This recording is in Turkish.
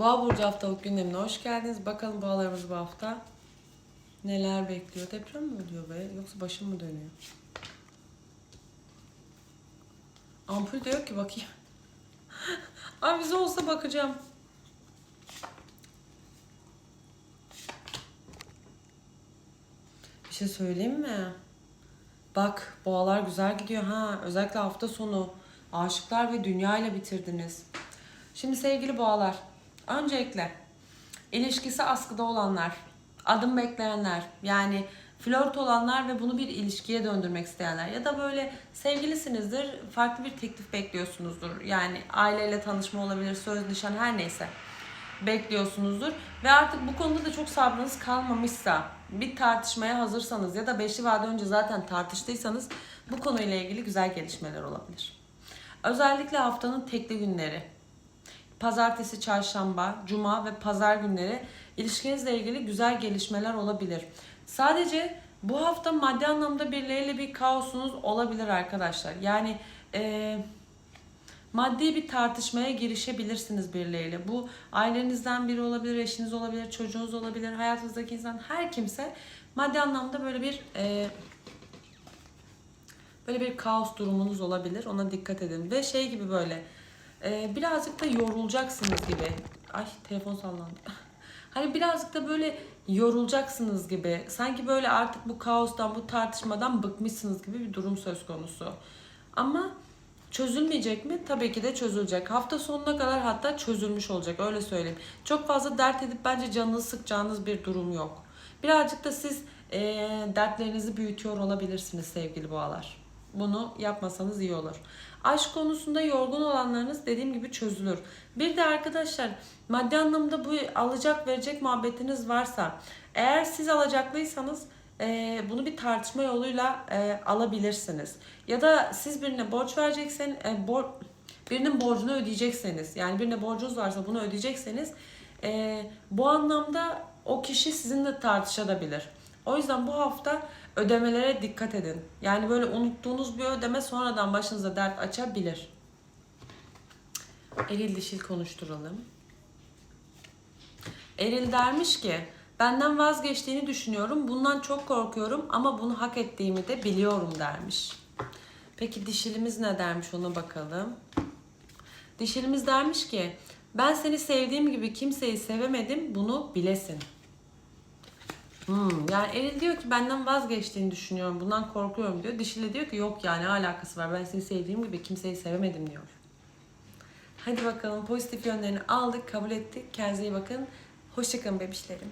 Boğa Burcu haftalık gündemine hoş geldiniz. Bakalım boğalarımız bu hafta neler bekliyor? Deprem mi oluyor be? Yoksa başım mı dönüyor? Ampul de yok ki bakayım. Avize olsa bakacağım. Bir şey söyleyeyim mi? Bak boğalar güzel gidiyor ha. Özellikle hafta sonu. Aşıklar ve dünya ile bitirdiniz. Şimdi sevgili boğalar. Öncelikle ilişkisi askıda olanlar, adım bekleyenler, yani flört olanlar ve bunu bir ilişkiye döndürmek isteyenler ya da böyle sevgilisinizdir, farklı bir teklif bekliyorsunuzdur. Yani aileyle tanışma olabilir, söz nişan her neyse bekliyorsunuzdur. Ve artık bu konuda da çok sabrınız kalmamışsa, bir tartışmaya hazırsanız ya da beşli vade önce zaten tartıştıysanız bu konuyla ilgili güzel gelişmeler olabilir. Özellikle haftanın tekli günleri, pazartesi, çarşamba, cuma ve pazar günleri ilişkinizle ilgili güzel gelişmeler olabilir. Sadece bu hafta maddi anlamda birileriyle bir kaosunuz olabilir arkadaşlar. Yani eee maddi bir tartışmaya girişebilirsiniz birileriyle. Bu ailenizden biri olabilir, eşiniz olabilir, çocuğunuz olabilir, hayatınızdaki insan her kimse maddi anlamda böyle bir e, böyle bir kaos durumunuz olabilir. Ona dikkat edin. Ve şey gibi böyle e, birazcık da yorulacaksınız gibi. Ay telefon sallandı. Hani birazcık da böyle yorulacaksınız gibi. Sanki böyle artık bu kaostan, bu tartışmadan bıkmışsınız gibi bir durum söz konusu. Ama Çözülmeyecek mi? Tabii ki de çözülecek. Hafta sonuna kadar hatta çözülmüş olacak öyle söyleyeyim. Çok fazla dert edip bence canınızı sıkacağınız bir durum yok. Birazcık da siz e, dertlerinizi büyütüyor olabilirsiniz sevgili boğalar. Bunu yapmasanız iyi olur. Aşk konusunda yorgun olanlarınız dediğim gibi çözülür. Bir de arkadaşlar maddi anlamda bu alacak verecek muhabbetiniz varsa eğer siz alacaklıysanız e, bunu bir tartışma yoluyla e, alabilirsiniz. Ya da siz birine borç verecekseniz, e, birinin borcunu ödeyecekseniz, yani birine borcunuz varsa bunu ödeyecekseniz bu anlamda o kişi sizinle tartışabilir. O yüzden bu hafta ödemelere dikkat edin. Yani böyle unuttuğunuz bir ödeme sonradan başınıza dert açabilir. Eril dişil konuşturalım. Eril dermiş ki benden vazgeçtiğini düşünüyorum. Bundan çok korkuyorum ama bunu hak ettiğimi de biliyorum dermiş. Peki dişilimiz ne dermiş ona bakalım. Dişilimiz dermiş ki ben seni sevdiğim gibi kimseyi sevemedim bunu bilesin. Hmm, yani Eril diyor ki benden vazgeçtiğini düşünüyorum. Bundan korkuyorum diyor. Dişili diyor ki yok yani alakası var. Ben seni sevdiğim gibi kimseyi sevemedim diyor. Hadi bakalım pozitif yönlerini aldık, kabul ettik. Kendinize iyi bakın. Hoşçakalın bebişlerim.